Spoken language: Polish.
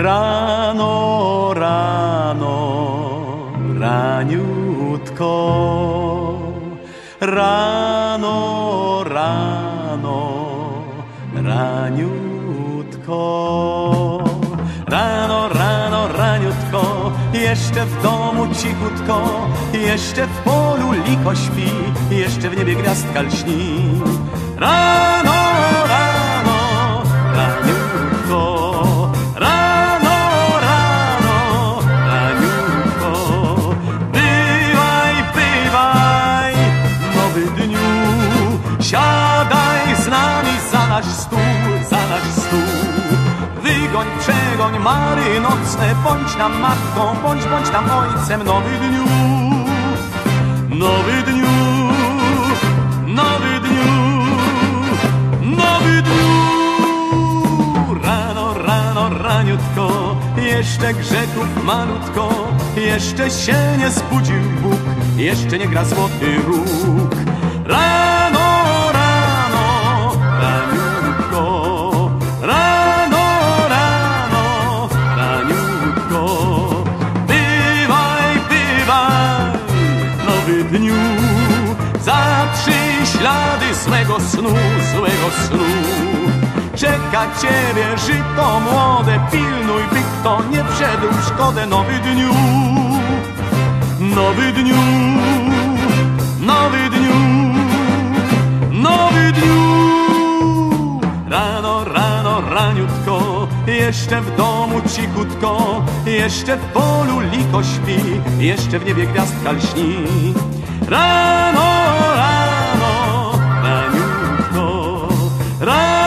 Rano, rano, raniutko. Rano, rano, raniutko. Rano, rano, raniutko, jeszcze w domu cichutko, jeszcze w polu liko śpi, jeszcze w niebie gwiazdka lśni. Stół, za nasz stół. Wygoń, przegoń mary nocne, bądź nam matką, bądź, bądź nam ojcem, nowy dniu, nowy dniu, nowy dniu, nowy dniu. Rano, rano, raniutko, jeszcze grzechów malutko, jeszcze się nie zbudził Bóg, jeszcze nie gra złoty róg. Rano, dniu, zatrzyj ślady złego snu, złego snu. Czeka ciebie żyto młode, pilnuj, by kto nie wszedł szkodę. Nowy dniu, nowy dniu, nowy dniu, nowy dniu. Rano, rano, raniutko, jeszcze w domu cichutko, jeszcze w polu liko śpi, jeszcze w niebie gwiazdka lśni. Rano, rano, raniutko, rano.